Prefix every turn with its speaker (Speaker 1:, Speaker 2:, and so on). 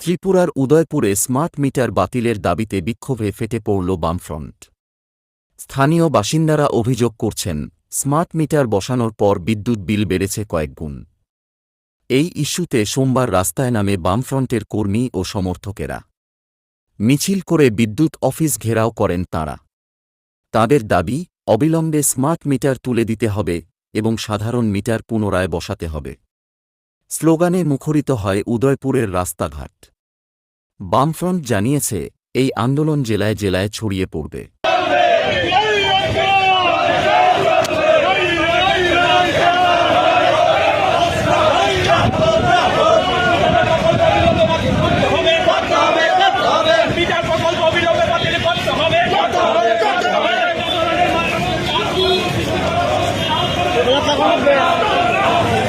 Speaker 1: ত্রিপুরার উদয়পুরে smart meter বাতিলের দাবিতে বিক্ষোভে ফেটে পড়ল বামফ্রন্ট। স্থানীয় বাসিন্দারা অভিযোগ করছেন, স্মার্ট মিটার বসানোর পর বিদ্যুৎ বিল বেড়েছে কয়েকগুণ এই ইস্যুতে সোমবার রাস্তায় নামে বামফ্রন্টের কর্মী ও সমর্থকেরা। মিছিল করে বিদ্যুৎ অফিস ঘেরাও করেন তাঁরা। তাদের দাবি, অবিলম্বে স্মার্ট মিটার তুলে দিতে হবে এবং সাধারণ মিটার পুনরায় বসাতে হবে। স্লোগানে মুখরিত হয় উদয়পুরের রাস্তাঘাট। বামফ্রন্ট জানিয়েছে এই আন্দোলন জেলায় জেলায় ছড়িয়ে পড়বে Yeah.